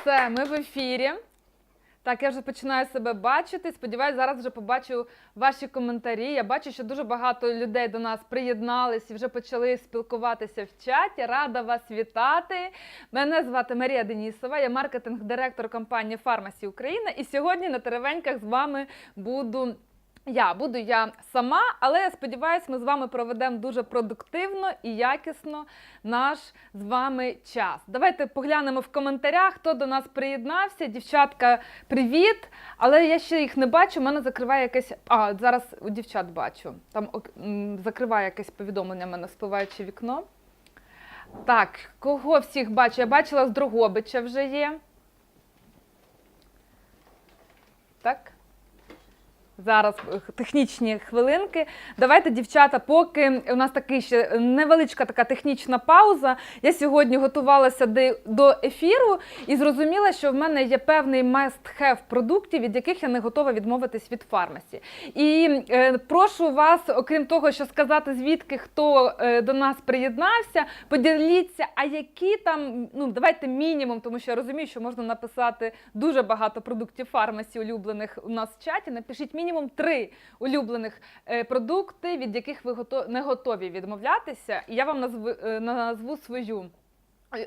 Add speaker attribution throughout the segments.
Speaker 1: Все, ми в ефірі. Так, я вже починаю себе бачити. Сподіваюсь, зараз вже побачу ваші коментарі. Я бачу, що дуже багато людей до нас приєднались і вже почали спілкуватися в чаті. Рада вас вітати. Мене звати Марія Денісова, я маркетинг-директор компанії Фармасі Україна. І сьогодні на теревеньках з вами буду. Я буду я сама, але я сподіваюся, ми з вами проведемо дуже продуктивно і якісно наш з вами час. Давайте поглянемо в коментарях, хто до нас приєднався. Дівчатка, привіт! Але я ще їх не бачу. У мене закриває якесь. А, зараз у дівчат бачу. Там закриває якесь повідомлення мене спливаючи вікно. Так, кого всіх бачу? Я бачила з Дрогобича вже є. Так. Зараз е, технічні хвилинки. Давайте, дівчата, поки у нас такий ще невеличка така технічна пауза. Я сьогодні готувалася до ефіру і зрозуміла, що в мене є певний must-have продуктів, від яких я не готова відмовитись від фармасі. І е, прошу вас, окрім того, що сказати, звідки хто е, до нас приєднався, поділіться, а які там, ну давайте мінімум, тому що я розумію, що можна написати дуже багато продуктів фармасі улюблених у нас в чаті. Напишіть мінімум три улюблених е, продукти, від яких ви не готові відмовлятися. І я вам е, назву свою.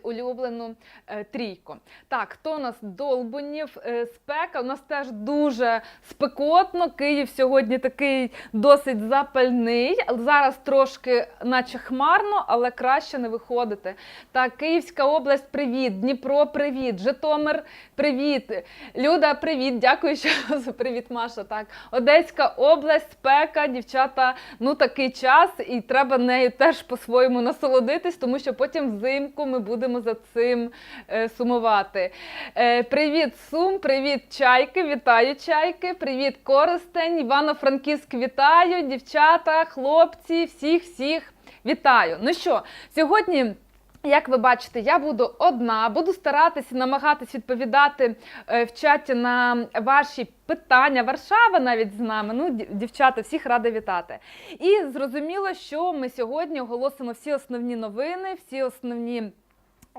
Speaker 1: Улюблену е, трійку. Так, хто у нас долбунів? Е, спека. У нас теж дуже спекотно. Київ сьогодні такий досить запальний. Зараз трошки, наче хмарно, але краще не виходити. Так, Київська область, привіт, Дніпро, привіт, Житомир, привіт. Люда, привіт. Дякую, що привіт, Маша. Так, Одеська область, спека, дівчата. Ну такий час, і треба нею теж по-своєму насолодитись, тому що потім взимку ми будемо за цим е, сумувати. Е, привіт, Сум, привіт, чайки. Вітаю, чайки. Привіт, Коростень, Івано-Франківськ, вітаю, дівчата, хлопці, всіх, всіх вітаю. Ну що, сьогодні. Як ви бачите, я буду одна, буду старатися намагатись відповідати е, в чаті на ваші питання. Варшава навіть з нами. Ну, дівчата, всіх рада вітати. І зрозуміло, що ми сьогодні оголосимо всі основні новини, всі основні.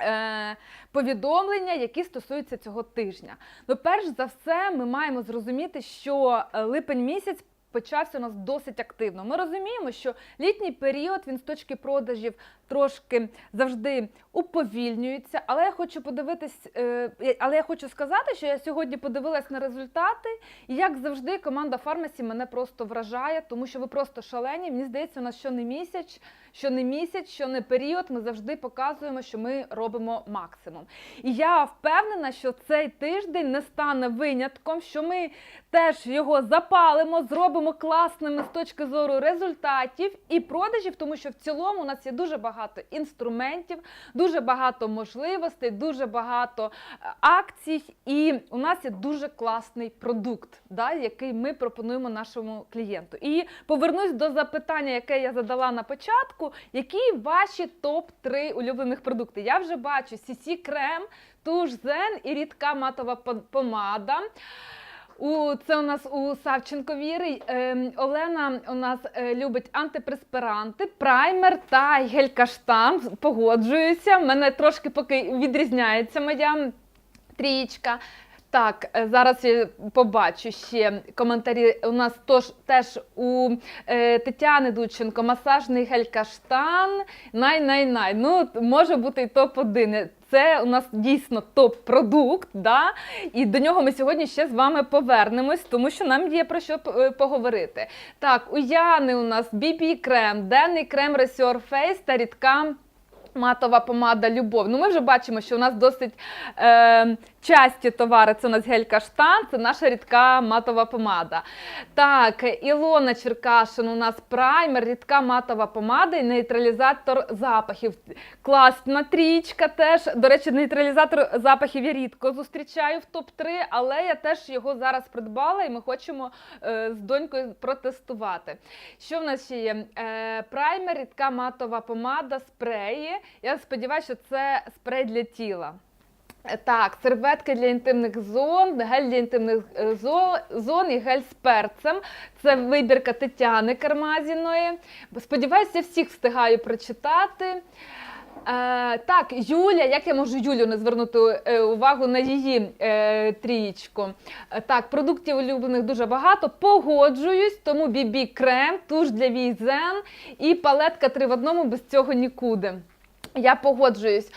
Speaker 1: Е, повідомлення, які стосуються цього тижня. Ну, перш за все, ми маємо зрозуміти, що е, липень місяць почався у нас досить активно. Ми розуміємо, що літній період він з точки продажів трошки завжди уповільнюється. Але я хочу подивитись, е, але я хочу сказати, що я сьогодні подивилась на результати, і як завжди, команда Фармасі мене просто вражає, тому що ви просто шалені. Мені здається, у нас що не місяць, що не місяць, що не період. Ми завжди показуємо, що ми робимо максимум. І я впевнена, що цей тиждень не стане винятком, що ми теж його запалимо, зробимо класними з точки зору результатів і продажів, тому що в цілому у нас є дуже багато інструментів, дуже багато можливостей, дуже багато е, акцій, і у нас є дуже класний продукт, да, який ми пропонуємо нашому клієнту. І повернусь до запитання, яке я задала на початку. Які ваші топ-3 улюблених продукти? Я вже бачу CC крем, туш Зен і рідка матова помада. У це у нас у Савченко Віри. Е, Олена у нас е, любить антипреспиранти, праймер та гель-каштан. Погоджуюся. Мене трошки поки відрізняється моя трієчка. Так, е, зараз я побачу ще коментарі. У нас тож, теж у е, Тетяни Дудченко масажний гель-каштан. Най-най-най. Ну, може бути і топ-1. Це у нас дійсно топ-продукт, да? і до нього ми сьогодні ще з вами повернемось, тому що нам є про що е, поговорити. Так, у Яни у нас BB крем, денний крем Resure Face та рідка матова помада Любов. Ну, ми вже бачимо, що у нас досить е, часті товари. Це у нас гель-каштан, це наша рідка матова помада. Так, Ілона Черкашин, у нас праймер, рідка матова помада і нейтралізатор запахів. Класна трічка теж. До речі, нейтралізатор запахів я рідко зустрічаю в топ-3, але я теж його зараз придбала і ми хочемо е, з донькою протестувати. Що в нас ще є? Е, праймер, рідка матова помада, спреї. Я сподіваюся, що це спрей для тіла. Так, серветки для інтимних зон, гель для інтимних е, зон і гель з перцем. Це вибірка Тетяни Кармазіної. Сподіваюся, всіх встигаю прочитати. Е, так, Юля, як я можу Юлю не звернути е, увагу на її е, трієчку? Е, так, продуктів улюблених дуже багато. Погоджуюсь, тому бібі крем, туш для війзен і палетка три в одному без цього нікуди. Я погоджуюсь.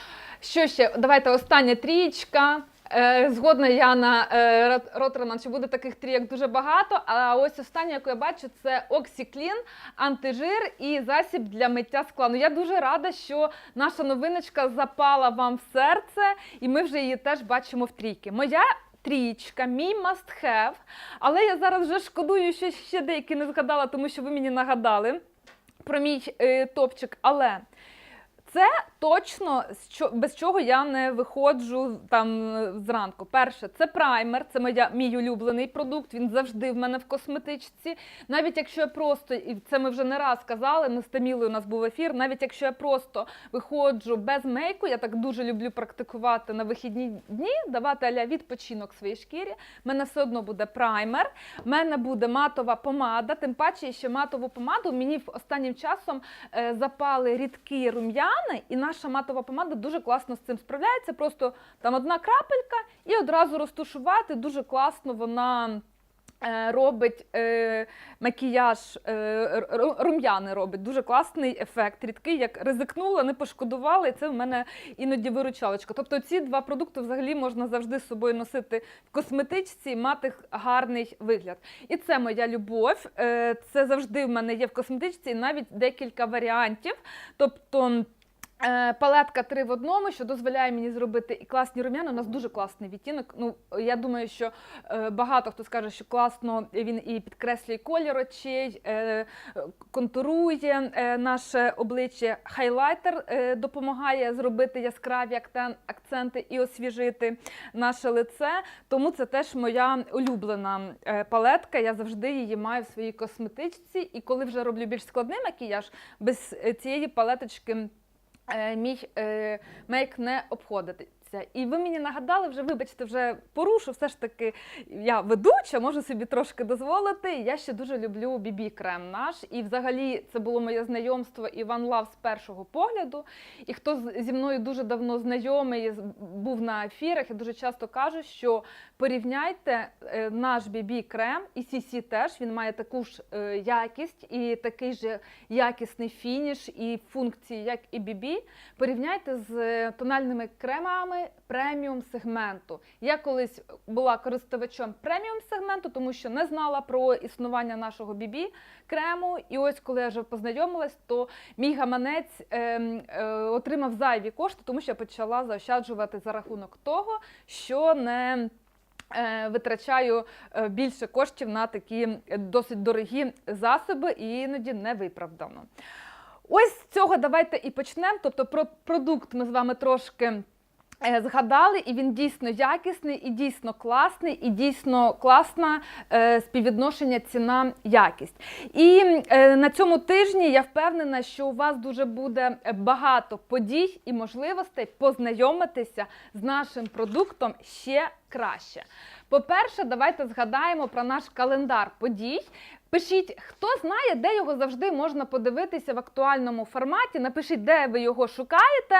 Speaker 1: Що ще? Давайте остання трієчка. Е, Згодна Яна е, Рот- Роттерман, що буде таких трійок дуже багато. А ось остання, яку я бачу, це Оксіклін, антижир і засіб для миття скла. Ну я дуже рада, що наша новиночка запала вам в серце, і ми вже її теж бачимо в трійки. Моя трієчка, мій must have, але я зараз вже шкодую, що ще деякі не згадала, тому що ви мені нагадали про мій е, топчик. Але це точно без чого я не виходжу там е, зранку. Перше, це праймер, це моя мій улюблений продукт. Він завжди в мене в косметичці. Навіть якщо я просто, і це ми вже не раз казали, ми з Тамілою у нас був ефір. Навіть якщо я просто виходжу без мейку, я так дуже люблю практикувати на вихідні дні, давати аля відпочинок своїй шкірі. В мене все одно буде праймер, в мене буде матова помада. Тим паче, що матову помаду мені останнім часом е, запали рідкі рум'яни, і наша матова помада дуже класно з цим справляється. Просто там одна крапелька і одразу розтушувати. Дуже класно вона. е, Робить е, макіяж е, рум'яни робить дуже класний ефект. Рідкий, як ризикнула, не пошкодувала, і це в мене іноді виручалочка. Тобто ці два продукти взагалі можна завжди з собою носити в косметичці мати гарний вигляд. І це моя любов. Е, Це завжди в мене є в косметичці, і навіть декілька варіантів. Тобто. Е, Палетка три в одному, що дозволяє мені зробити і класні рум'яна. У нас дуже класний відтінок. Ну я думаю, що е, багато хто скаже, що класно він і підкреслює колір очей, е, контурує наше обличчя. Хайлайтер допомагає зробити яскраві акценти і освіжити наше лице. Тому це теж моя улюблена палетка. Я завжди її маю в своїй косметичці. І коли вже роблю більш складний макіяж, без цієї палеточки мій е, мейк не обходиться. І ви мені нагадали, вже вибачте, вже порушу. Все ж таки я ведуча, можу собі трошки дозволити. Я ще дуже люблю бібі крем наш. І взагалі це було моє знайомство і One Love з першого погляду. І хто зі мною дуже давно знайомий, був на ефірах, я дуже часто кажу, що порівняйте е, наш бібі крем і CC теж. Він має таку ж е, якість і такий же якісний фініш і функції, як і бібі. Порівняйте з е, тональними кремами преміум сегменту. Я колись була користувачем преміум сегменту, тому що не знала про існування нашого бібі крему. І ось коли я вже познайомилась, то мій гаманець ем, е, отримав зайві кошти, тому що я почала заощаджувати за рахунок того, що не е, Витрачаю е, більше коштів на такі е, досить дорогі засоби і іноді невиправдано. Ось з цього давайте і почнемо. Тобто про продукт ми з вами трошки. Е, Згадали, і він дійсно якісний, і дійсно класний, і дійсно класна е, співвідношення ціна якість. І е, на цьому тижні я впевнена, що у вас дуже буде багато подій і можливостей познайомитися з нашим продуктом ще краще. По-перше, давайте згадаємо про наш календар подій. Пишіть, хто знає, де його завжди можна подивитися в актуальному форматі. Напишіть, де ви його шукаєте.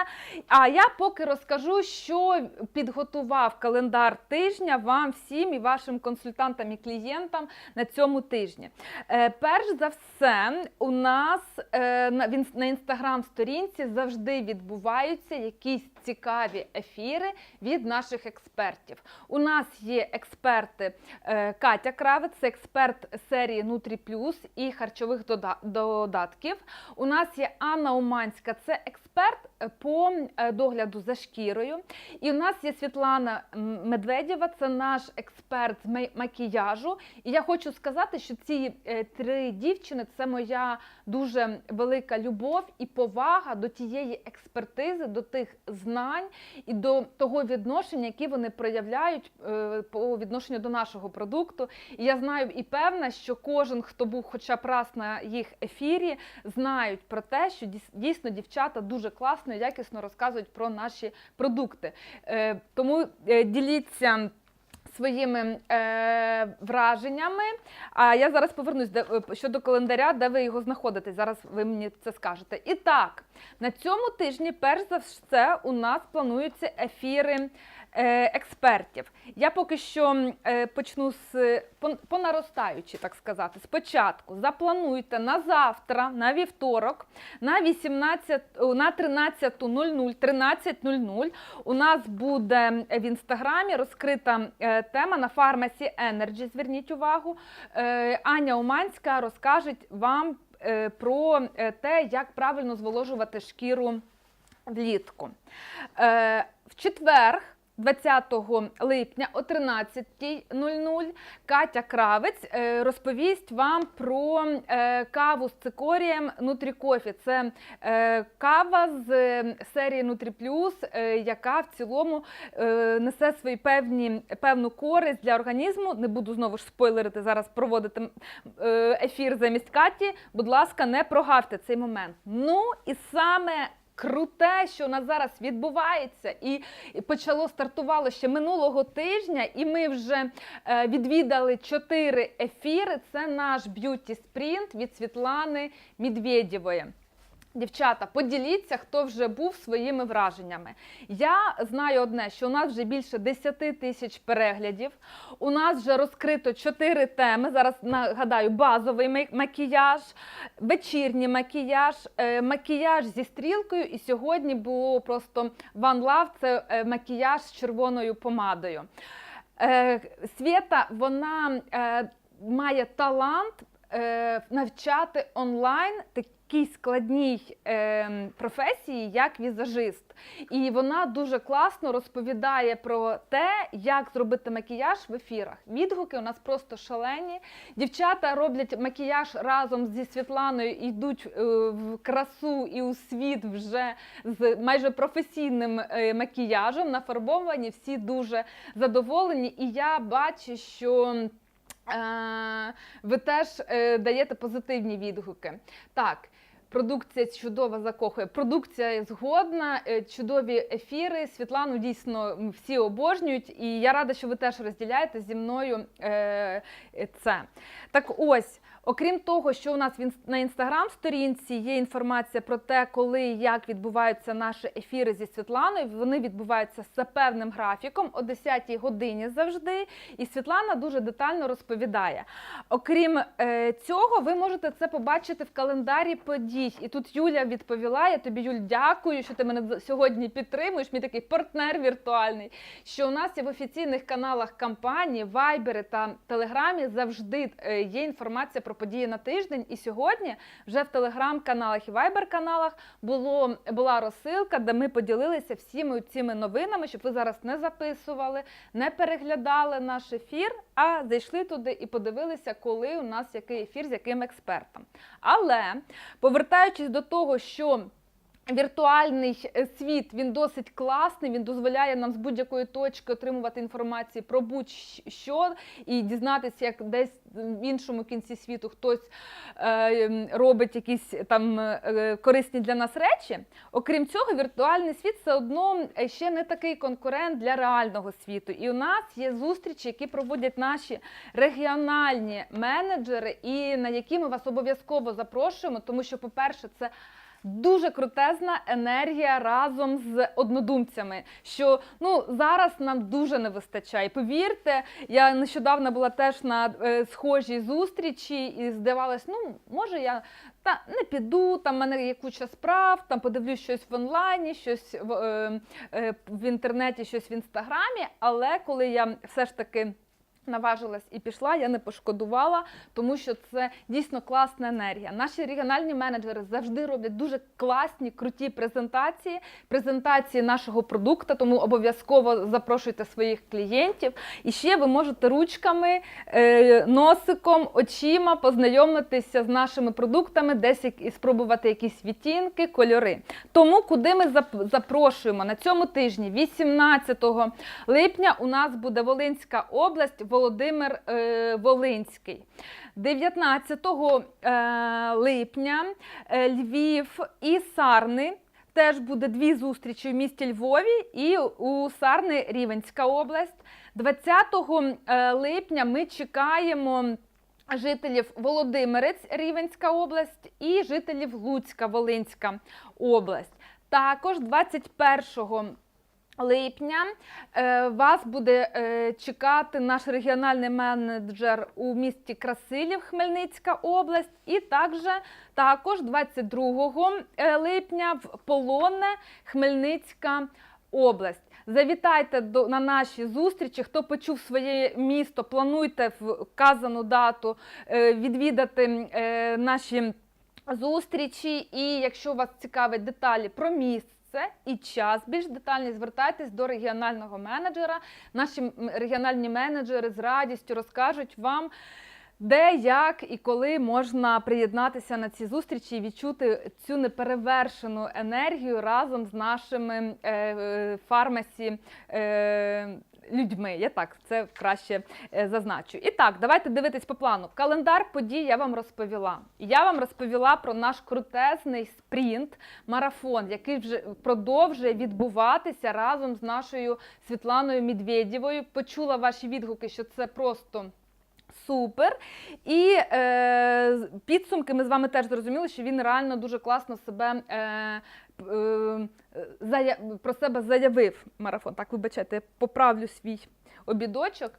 Speaker 1: А я поки розкажу, що підготував календар тижня вам всім і вашим консультантам і клієнтам на цьому тижні. Е, перш за все, у нас е, на, інстаграм-сторінці завжди відбуваються якісь цікаві ефіри від наших експертів. У нас є експерти е, Катя Кравець, експерт серії Нутрі Плюс і харчових дода- додатків. У нас є Анна Уманська, це експерт по е, догляду за шкірою. І у нас є Світлана Медведєва, це наш експерт з макіяжу. І я хочу сказати, що ці е, три дівчини це моя дуже велика любов і повага до тієї експертизи, до тих знань і до того відношення, які вони проявляють е, по відношенню до нашого продукту. І я знаю і певна, що кожен, хто був хоча б раз на їх ефірі, знають про те, що дійсно дівчата дуже класно і якісно розказують про наші продукти. Е, Тому е, діліться своїми е, враженнями. А я зараз повернусь де, е, щодо календаря, де ви його знаходите. Зараз ви мені це скажете. І так, на цьому тижні, перш за все, у нас плануються ефіри експертів. Я поки що е, почну з по, по так сказати. Спочатку заплануйте на завтра, на вівторок, на 18, о, на 13.00, 13.00 у нас буде в інстаграмі розкрита е, тема на Pharmacy Energy. Зверніть увагу. Е, Аня Уманська розкаже вам е, про е, те, як правильно зволожувати шкіру влітку. Е, в четвер. 20 липня о 13.00 Катя Кравець е, розповість вам про е, каву з цикорієм Нутрікофі. Це е, кава з серії Нутріплюс, яка в цілому несе свої певні певну користь для організму. Не буду знову ж спойлерити зараз проводити ефір замість Каті. Будь ласка, не прогавте цей момент. Ну і саме круте, що у нас зараз відбувається, і почало стартувало ще минулого тижня, і ми вже е, відвідали чотири ефіри. Це наш б'юті спринт від Світлани Медведєвої. Дівчата, поділіться, хто вже був своїми враженнями. Я знаю одне, що у нас вже більше 10 тисяч переглядів. У нас вже розкрито 4 теми. Зараз нагадаю, базовий макіяж, вечірній макіяж, е, макіяж зі стрілкою. І сьогодні було просто One Love, це е, макіяж з червоною помадою. Е, Свєта, вона має талант навчати онлайн такій складній е, професії, як візажист. І вона дуже класно розповідає про те, як зробити макіяж в ефірах. Відгуки у нас просто шалені. Дівчата роблять макіяж разом зі Світланою йдуть е, в красу і у світ вже з майже професійним е, макіяжем, нафарбовані, всі дуже задоволені. І я бачу, що. Е, ви теж даєте позитивні відгуки. Так, продукція чудова закохує. Продукція згодна, е, чудові ефіри. Світлану дійсно всі обожнюють, і я рада, що ви теж розділяєте зі мною е, це. Так ось. Окрім того, що у нас на інстаграм-сторінці є інформація про те, коли і як відбуваються наші ефіри зі Світланою. Вони відбуваються за певним графіком о 10-й годині завжди. І Світлана дуже детально розповідає. Окрім е, цього, ви можете це побачити в календарі подій. І тут Юля відповіла: я тобі, Юль, дякую, що ти мене сьогодні підтримуєш. Мій такий партнер віртуальний. Що у нас є в офіційних каналах кампанії, Вайбері та Телеграмі завжди е, є інформація про події на тиждень. І сьогодні вже в телеграм-каналах і вайбер-каналах було була розсилка, де ми поділилися всіми цими новинами, щоб ви зараз не записували, не переглядали наш ефір, а зайшли туди і подивилися, коли у нас який ефір з яким експертом. Але повертаючись до того, що Віртуальний е, світ він досить класний. Він дозволяє нам з будь-якої точки отримувати інформацію про будь-що і дізнатися, як десь в іншому кінці світу хтось е, робить якісь там е, корисні для нас речі. Окрім цього, віртуальний світ все одно е, ще не такий конкурент для реального світу. І у нас є зустрічі, які проводять наші регіональні менеджери, і на які ми вас обов'язково запрошуємо, тому що, по-перше, це Дуже крутезна енергія разом з однодумцями, що ну зараз нам дуже не вистачає. Повірте, я нещодавно була теж на е, схожій зустрічі і здавалось, ну може я та не піду, там в мене є куча справ, там подивлюсь щось в онлайні, щось в, е, е, в інтернеті, щось в інстаграмі. Але коли я все ж таки наважилась і пішла, я не пошкодувала, тому що це дійсно класна енергія. Наші регіональні менеджери завжди роблять дуже класні, круті презентації, презентації нашого продукту, тому обов'язково запрошуйте своїх клієнтів. І ще ви можете ручками, е, носиком, очима познайомитися з нашими продуктами, десь і спробувати якісь відтінки, кольори. Тому куди ми запрошуємо на цьому тижні, 18 липня, у нас буде Волинська область, Володимир е, Волинський. 19 е, липня е, Львів і Сарни. теж буде дві зустрічі в місті Львові і у Сарни Рівенська область. 20 е, липня ми чекаємо жителів Володимирець Рівенська область і жителів Луцька Волинська область. Також 21 липня е, вас буде е, чекати наш регіональний менеджер у місті Красилів, Хмельницька область, і також, також 22 е, липня в Полонне, Хмельницька область. Завітайте до на наші зустрічі. Хто почув своє місто, плануйте вказану дату відвідати наші зустрічі. І якщо вас цікавить деталі про місце і час, більш детальні звертайтесь до регіонального менеджера. Наші регіональні менеджери з радістю розкажуть вам. Де, як і коли можна приєднатися на ці зустрічі і відчути цю неперевершену енергію разом з нашими е, е, фармасі е, людьми. Я так це краще е, зазначу. І так, давайте дивитись по плану. Календар подій я вам розповіла. Я вам розповіла про наш крутезний спринт, марафон, який вже продовжує відбуватися разом з нашою Світланою Медведєвою. Почула ваші відгуки, що це просто. Супер. І е, підсумки ми з вами теж зрозуміли, що він реально дуже класно себе е, е, про себе заявив марафон. Так, вибачайте, я поправлю свій обідочок.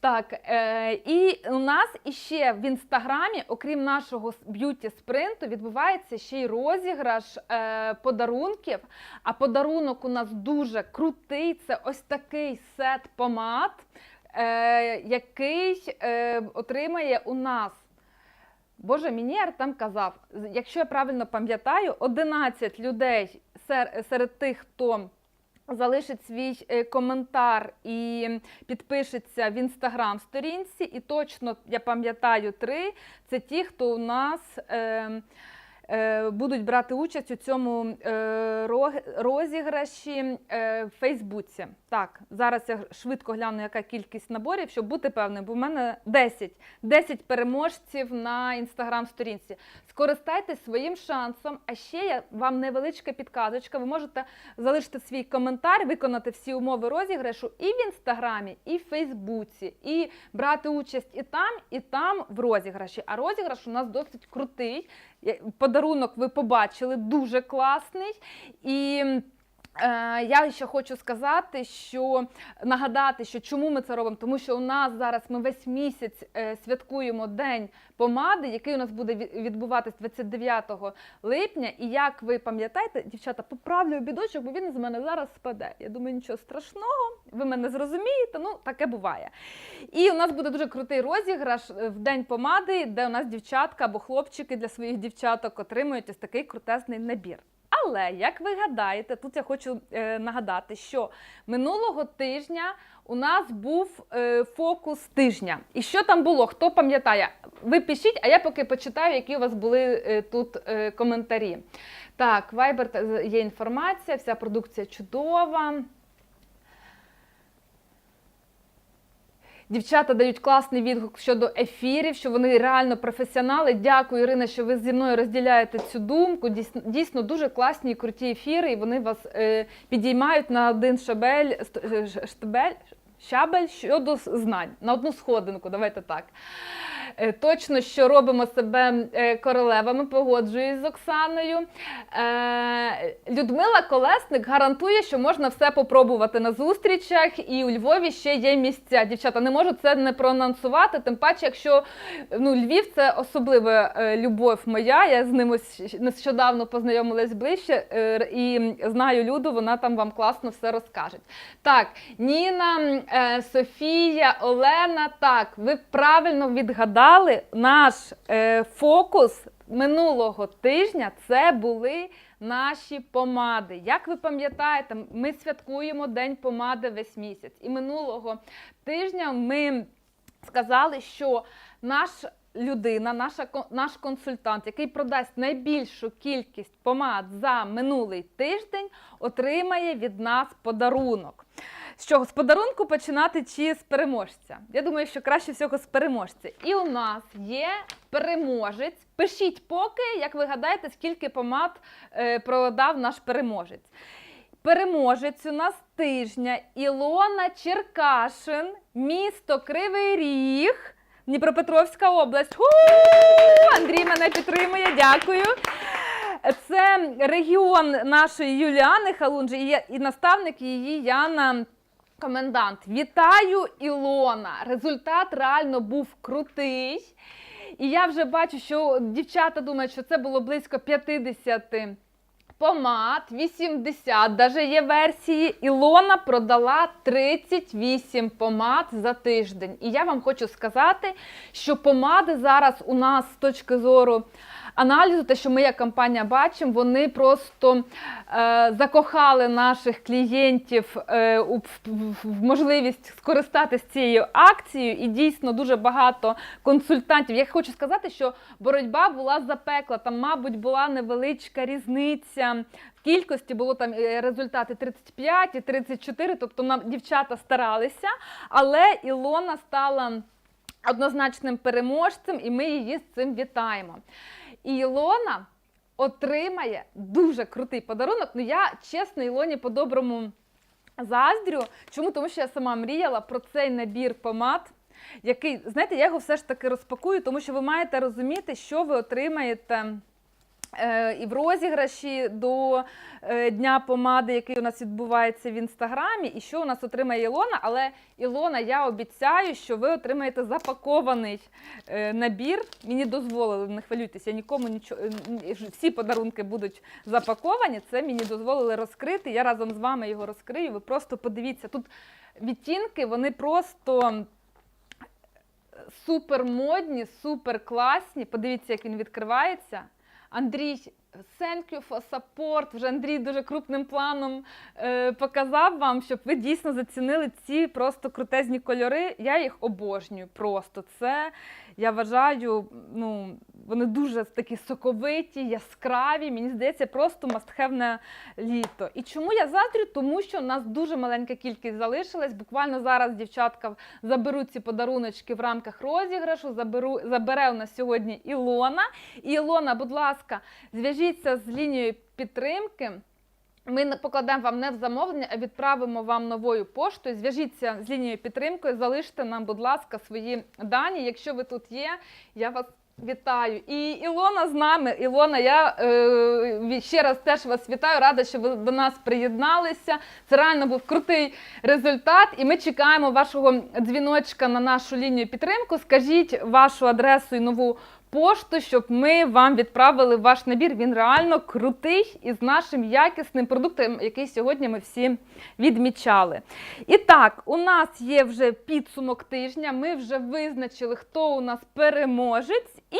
Speaker 1: Так, е, і у нас іще в інстаграмі, окрім нашого б'юті спринту, відбувається ще й розіграш подарунків. А подарунок у нас дуже крутий. Це ось такий сет помад який отримає у нас. Боже, Мінєр там казав, якщо я правильно пам'ятаю, 11 людей серед тих, хто залишить свій е, коментар і підпишеться в інстаграм сторінці, і точно я пам'ятаю три. Це ті, хто у нас. Е, Будуть брати участь у цьому е, розіграші е, в Фейсбуці. Так, зараз я швидко гляну, яка кількість наборів, щоб бути певним, бо в мене 10. 10 переможців на інстаграм-сторінці. Скористайтесь своїм шансом. А ще є вам невеличка підказочка. Ви можете залишити свій коментар, виконати всі умови розіграшу і в інстаграмі, і в Фейсбуці, і брати участь і там, і там в розіграші. А розіграш у нас досить крутий. Подарунок ви побачили, дуже класний. І е, я ще хочу сказати, що нагадати, що чому ми це робимо, тому що у нас зараз ми весь місяць е, святкуємо День помади, який у нас буде ві- відбуватись 29 липня. І як ви пам'ятаєте, дівчата, поправлю обідочок, бо він з мене зараз спаде. Я думаю, нічого страшного, ви мене зрозумієте, ну таке буває. І у нас буде дуже крутий розіграш е, в день помади, де у нас дівчатка або хлопчики для своїх дівчаток отримують ось такий крутезний набір. Але як ви гадаєте, тут я хочу е, нагадати, що минулого тижня у нас був е, фокус тижня. І що там було? Хто пам'ятає? Ви пишіть, а я поки почитаю, які у вас були е, тут е, коментарі. Так, Viber є інформація, вся продукція чудова. Дівчата дають класний відгук щодо ефірів, що вони реально професіонали. Дякую, Ірина, що ви зі мною розділяєте цю думку. Дійсно, дійсно дуже класні і круті ефіри, і вони вас е, підіймають на один шабель, е, штабель, щабель щодо знань, на одну сходинку. Давайте так. Е, Точно, що робимо себе е, королевами, погоджуюсь з Оксаною. Е, Людмила Колесник гарантує, що можна все попробувати на зустрічах, і у Львові ще є місця. Дівчата, не можу це не проанонсувати. Тим паче, якщо ну, Львів це особлива любов моя. Я з ним нещодавно познайомилась ближче і знаю Люду, вона там вам класно все розкаже. Так, Ніна, Софія, Олена, так, ви правильно відгадали наш е, фокус минулого тижня. Це були наші помади. Як ви пам'ятаєте, ми святкуємо День помади весь місяць. І минулого тижня ми сказали, що наш людина, наша, наш консультант, який продасть найбільшу кількість помад за минулий тиждень, отримає від нас подарунок. З чого з подарунку починати чи з переможця? Я думаю, що краще всього з переможця. І у нас є переможець. Пишіть поки, як ви гадаєте, скільки помад е, продав наш переможець. Переможець у нас тижня Ілона Черкашин, місто Кривий Ріг, Дніпропетровська область. Андрій мене підтримує, дякую. Це регіон нашої Юліани Халунжі і наставник її Яна. Комендант, вітаю, Ілона! Результат реально був крутий. І я вже бачу, що дівчата думають, що це було близько 50 помад, 80, даже є версії. Ілона продала 38 помад за тиждень. І я вам хочу сказати, що помади зараз у нас з точки зору аналізу, те, що ми як компанія бачимо, вони просто е, закохали наших клієнтів е, у, в, в- можливість скористатися цією акцією. І дійсно дуже багато консультантів. Я хочу сказати, що боротьба була запекла. Там, мабуть, була невеличка різниця. Кількості було там е, результати 35 і 34, тобто нам дівчата старалися, але Ілона стала однозначним переможцем, і ми її з цим вітаємо. І Ілона отримає дуже крутий подарунок. Ну я чесно, Ілоні по-доброму заздрю. Чому? Тому що я сама мріяла про цей набір помад. Який, знаєте, я його все ж таки розпакую, тому що ви маєте розуміти, що ви отримаєте і в розіграші до е, Дня помади, який у нас відбувається в інстаграмі, і що у нас отримає Ілона. Але Ілона, я обіцяю, що ви отримаєте запакований е, набір. Мені дозволили, не хвилюйтеся, я нікому нічого. Всі подарунки будуть запаковані. Це мені дозволили розкрити. Я разом з вами його розкрию. Ви просто подивіться. Тут відтінки, вони просто супер модні, супер класні. Подивіться, як він відкривається. Андрій, thank you for support. Вже Андрій дуже крупним планом е, показав вам, щоб ви дійсно зацінили ці просто крутезні кольори. Я їх обожнюю просто. Це я вважаю, ну вони дуже такі соковиті, яскраві. Мені здається, просто мастхевне літо. І чому я заздрю? Тому що у нас дуже маленька кількість залишилась. Буквально зараз дівчатка заберуть ці подаруночки в рамках розіграшу. Заберу, забере у нас сьогодні Ілона. І Ілона, будь ласка, зв'яжіться з лінією підтримки. Ми покладемо вам не в замовлення, а відправимо вам новою поштою. Зв'яжіться з лінією підтримки, залиште нам, будь ласка, свої дані. Якщо ви тут є, я вас вітаю. І Ілона з нами. Ілона, я е, ще раз теж вас вітаю. Рада, що ви до нас приєдналися. Це реально був крутий результат. І ми чекаємо вашого дзвіночка на нашу лінію підтримку. Скажіть вашу адресу і нову пошту, щоб ми вам відправили ваш набір. Він реально крутий і з нашим якісним продуктом, який сьогодні ми всі відмічали. І так, у нас є вже підсумок тижня. Ми вже визначили, хто у нас переможець, і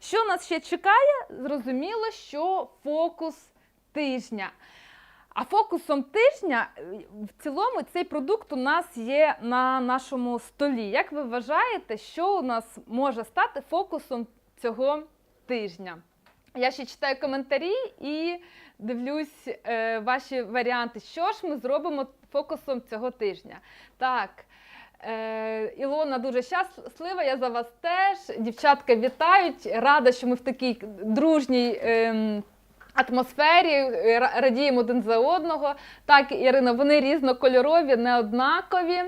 Speaker 1: що нас ще чекає. Зрозуміло, що фокус тижня. А фокусом тижня е, в цілому цей продукт у нас є на нашому столі. Як ви вважаєте, що у нас може стати фокусом цього тижня? Я ще читаю коментарі і дивлюсь е, ваші варіанти. Що ж ми зробимо фокусом цього тижня? Так. Е, Ілона дуже щаслива, я за вас теж. Дівчатка вітають. Рада, що ми в такій дружній ем, атмосфері е, радіємо один за одного. Так, Ірина, вони різнокольорові, неоднакові.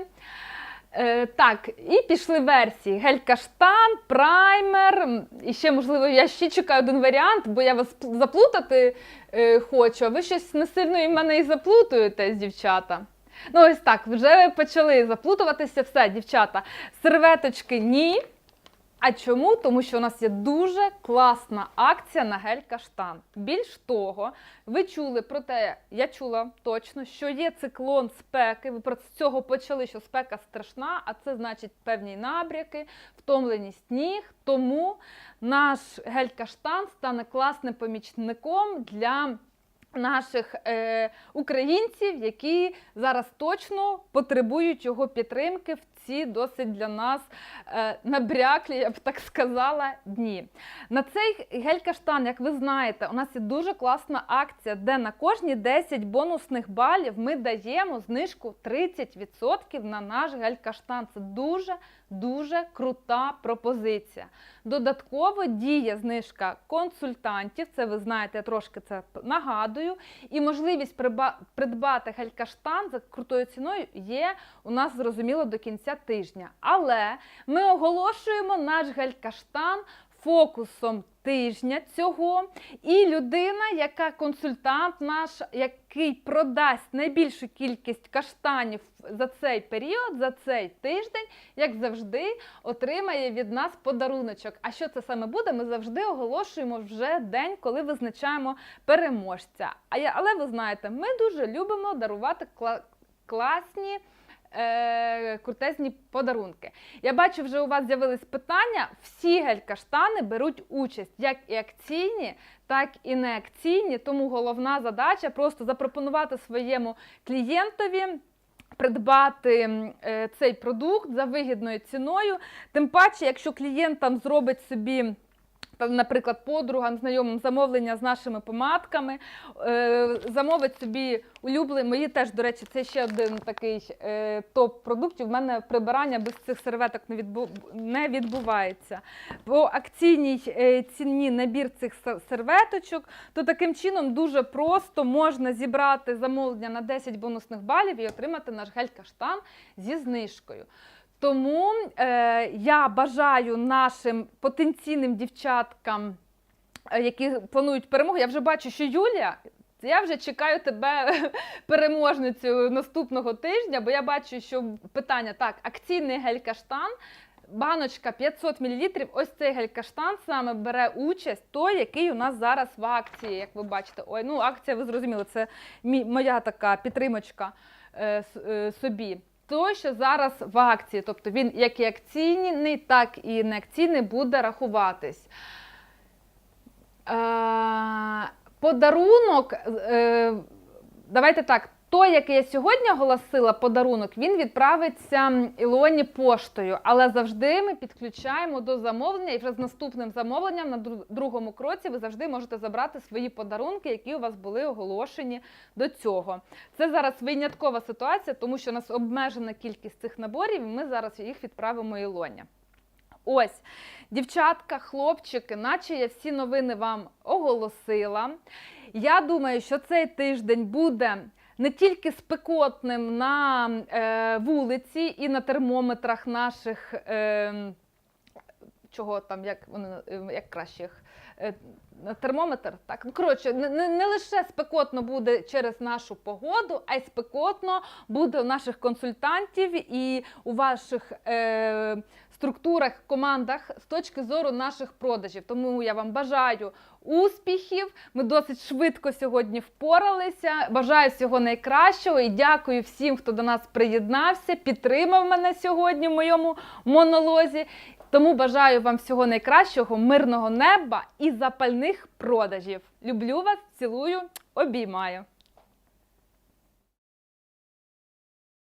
Speaker 1: Е, так, і пішли версії: гель-каштан, праймер. І ще, можливо, я ще чекаю один варіант, бо я вас заплутати е, хочу, а ви щось не сильно і мене і заплутуєтесь, дівчата. Ну, ось так, вже почали заплутуватися. Все, дівчата. Серветочки ні. А чому? Тому що у нас є дуже класна акція на гель-каштан. Більш того, ви чули про те, я чула точно, що є циклон спеки. Ви про цього почали, що спека страшна, а це значить певні набряки, втомленість ніг. Тому наш гель-каштан стане класним помічником для наших е, українців, які зараз точно потребують його підтримки в ці досить для нас е, набряклі, я б так сказала, дні. На цей гель-каштан, як ви знаєте, у нас є дуже класна акція, де на кожні 10 бонусних балів ми даємо знижку 30% на наш гель-каштан. Це дуже дуже крута пропозиція. Додатково діє знижка консультантів. Це ви знаєте, я трошки це нагадую. І можливість придбати гель-каштан за крутою ціною є у нас зрозуміло до кінця тижня. Але ми оголошуємо наш гель-каштан фокусом тижня цього. І людина, яка консультант наш, який продасть найбільшу кількість каштанів за цей період, за цей тиждень, як завжди, отримає від нас подаруночок. А що це саме буде? Ми завжди оголошуємо вже день, коли визначаємо переможця. Але ви знаєте, ми дуже любимо дарувати кла- класні. Е, крутезні подарунки. Я бачу, вже у вас з'явились питання. Всі гель-каштани беруть участь, як і акційні, так і неакційні. Тому головна задача просто запропонувати своєму клієнтові. Придбати е, цей продукт за вигідною ціною. Тим паче, якщо клієнт там зробить собі, наприклад, подругам, знайомим замовлення з нашими помадками, е, замовить собі улюблені, мої теж, до речі, це ще один такий е, топ продуктів. У мене прибирання без цих серветок не, не відбувається. По акційній е, ціні набір цих серветочок, то таким чином дуже просто можна зібрати замовлення на 10 бонусних балів і отримати наш гель-каштан зі знижкою. Тому е, я бажаю нашим потенційним дівчаткам, е, які планують перемогу. Я вже бачу, що Юлія. Я вже чекаю тебе переможницю наступного тижня, бо я бачу, що питання так, акційний гель-каштан, баночка 500 мл. Ось цей гель-каштан саме бере участь, той, який у нас зараз в акції, як ви бачите. Ой, ну акція, ви зрозуміли, це моя така підтримочка е, е, собі. Той, що зараз в акції, тобто він як і акційний, так і неакційний буде рахуватись. Е, подарунок, е, давайте так, той, який я сьогодні оголосила, подарунок, він відправиться Ілоні поштою, але завжди ми підключаємо до замовлення, і вже з наступним замовленням на другому кроці ви завжди можете забрати свої подарунки, які у вас були оголошені до цього. Це зараз виняткова ситуація, тому що у нас обмежена кількість цих наборів, і ми зараз їх відправимо Ілоні. Ось, дівчатка, хлопчики, наче я всі новини вам оголосила. Я думаю, що цей тиждень буде не тільки спекотним на е, вулиці і на термометрах наших. Е, Чого там, як вони е, як краще е, термометр? Так, ну коротше, не, не лише спекотно буде через нашу погоду, а й спекотно буде у наших консультантів і у ваших е, структурах, командах з точки зору наших продажів. Тому я вам бажаю успіхів. Ми досить швидко сьогодні впоралися. Бажаю всього найкращого і дякую всім, хто до нас приєднався, підтримав мене сьогодні в моєму монолозі. Тому бажаю вам всього найкращого, мирного неба і запальних продажів. Люблю вас, цілую, обіймаю.